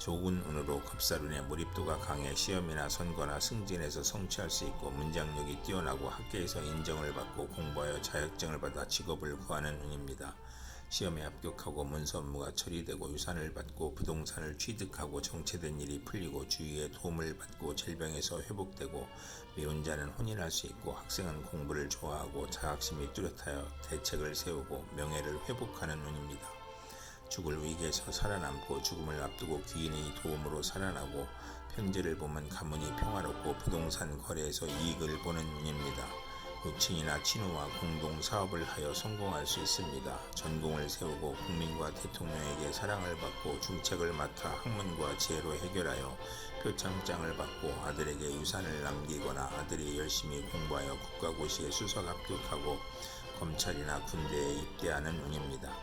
좋은 운으로 급사룬의 몰입도가 강해 시험이나 선거나 승진에서 성취할 수 있고 문장력이 뛰어나고 학계에서 인정을 받고 공부하여 자격증을 받아 직업을 구하는 운입니다. 시험에 합격하고 문서 업무가 처리되고 유산을 받고 부동산을 취득하고 정체된 일이 풀리고 주위의 도움을 받고 질병에서 회복되고 미혼자는 혼인할 수 있고 학생은 공부를 좋아하고 자학심이 뚜렷하여 대책을 세우고 명예를 회복하는 운입니다. 죽을 위기에서 살아남고 죽음을 앞두고 귀인의 도움으로 살아나고 편지를 보면 가문이 평화롭고 부동산 거래에서 이익을 보는 운입니다. 요친이나 친우와 공동 사업을 하여 성공할 수 있습니다. 전공을 세우고 국민과 대통령에게 사랑을 받고 중책을 맡아 학문과 지혜로 해결하여 표창장을 받고 아들에게 유산을 남기거나 아들이 열심히 공부하여 국가고시에 수석 합격하고 검찰이나 군대에 입대하는 운입니다.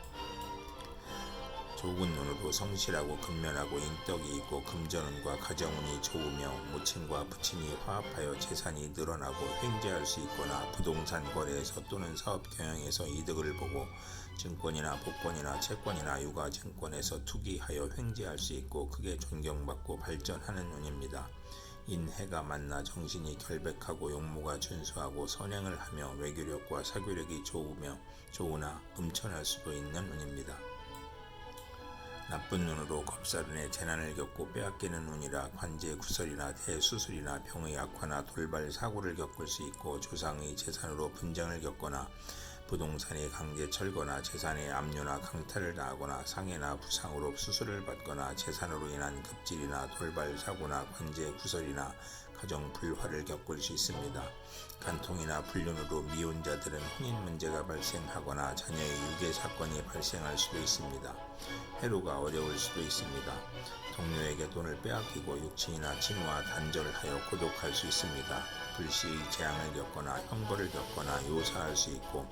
좋은 눈으로 성실하고 근면하고 인덕이 있고 금전운과 가정운이 좋으며 모친과 부친이 화합하여 재산이 늘어나고 횡재할 수 있거나 부동산 거래에서 또는 사업 경영에서 이득을 보고 증권이나 복권이나 채권이나 유가증권에서 투기하여 횡재할 수 있고 크게 존경받고 발전하는 운입니다. 인해가 만나 정신이 결백하고 용모가 준수하고 선행을 하며 외교력과 사교력이 좋으며 좋으나 음천할 수도 있는 운입니다. 나쁜 눈으로 겁사른의 재난을 겪고 빼앗기는 운이라 관제 구설이나 대수술이나 병의 악화나 돌발 사고를 겪을 수 있고 조상의 재산으로 분쟁을 겪거나 부동산이 강제 철거나 재산의 압류나 강탈을 당하거나 상해나 부상으로 수술을 받거나 재산으로 인한 급질이나 돌발 사고나 관제 구설이나 가정 불화를 겪을 수 있습니다. 간통이나 불륜으로 미혼자들은 혼인 문제가 발생하거나 자녀의 유괴 사건이 발생할 수도 있습니다. 해로가 어려울 수도 있습니다. 동료에게 돈을 빼앗기고 육친이나 친구와 단절하여 고독할 수 있습니다. 불시의 재앙을 겪거나 형벌을 겪거나 요사할 수 있고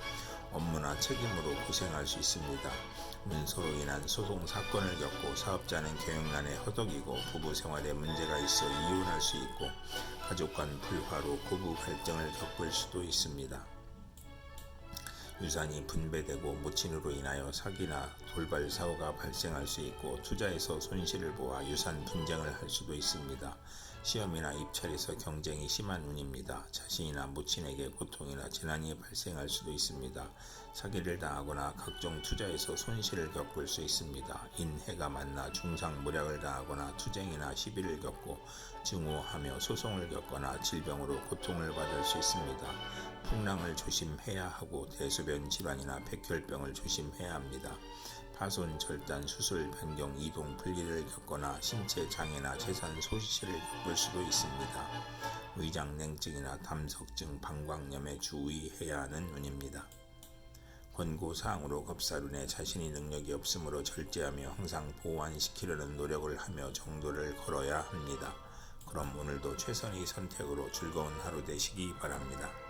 업무나 책임으로 고생할 수 있습니다. 문서로 인한 소송 사건을 겪고 사업자는 경영난에 허덕이고 부부 생활에 문제가 있어 이혼할 수 있고 가족 간 불화로 고부 갈등을 겪을 수도 있습니다. 유산이 분배되고 모친으로 인하여 사기나 돌발 사고가 발생할 수 있고 투자에서 손실을 보아 유산 분쟁을 할 수도 있습니다. 시험이나 입찰에서 경쟁이 심한 운입니다. 자신이나 모친에게 고통이나 재난이 발생할 수도 있습니다. 사기를 당하거나 각종 투자에서 손실을 겪을 수 있습니다. 인해가 만나 중상모략을 당하거나 투쟁이나 시비를 겪고 증오하며 소송을 겪거나 질병으로 고통을 받을 수 있습니다. 풍랑을 조심해야 하고 대소변 질환이나 백혈병을 조심해야 합니다. 파손, 절단, 수술, 변경, 이동, 분리를 겪거나 신체 장애나 재산 소실을 겪을 수도 있습니다. 위장 냉증이나 담석증, 방광염에 주의해야 하는 운입니다. 권고사항으로 겁사룬에 자신이 능력이 없으므로 절제하며 항상 보완시키려는 노력을 하며 정도를 걸어야 합니다. 그럼 오늘도 최선의 선택으로 즐거운 하루 되시기 바랍니다.